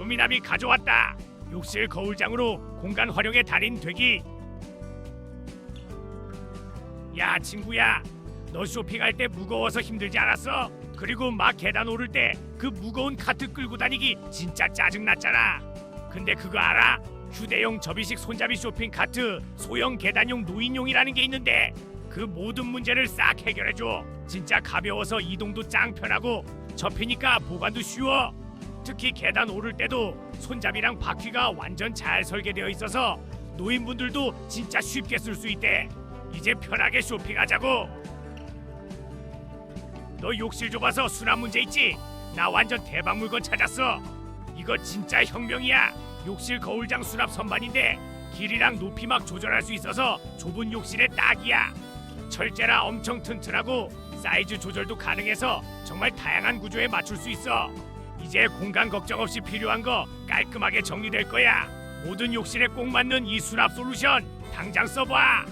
쇼미남이 가져왔다. 욕실 거울장으로 공간 활용의 달인 되기. 야 친구야, 너 쇼핑할 때 무거워서 힘들지 않았어? 그리고 막 계단 오를 때 그 무거운 카트 끌고 다니기 진짜 짜증 났잖아. 근데 그거 알아? 휴대용 접이식 손잡이 쇼핑 카트 소형 계단용 노인용이라는 게 있는데 그 모든 문제를 싹 해결해줘. 진짜 가벼워서 이동도 짱 편하고 접히니까 보관도 쉬워. 특히 계단 오를 때도 손잡이랑 바퀴가 완전 잘 설계되어 있어서 노인분들도 진짜 쉽게 쓸 수 있대. 이제 편하게 쇼핑하자고. 너 욕실 좁아서 수납 문제 있지? 나 완전 대박 물건 찾았어. 이거 진짜 혁명이야. 욕실 거울장 수납 선반인데 길이랑 높이 막 조절할 수 있어서 좁은 욕실에 딱이야. 철제라 엄청 튼튼하고 사이즈 조절도 가능해서 정말 다양한 구조에 맞출 수 있어. 이제 공간 걱정 없이 필요한 거 깔끔하게 정리될 거야. 모든 욕실에 꼭 맞는 이 수납 솔루션 당장 써봐.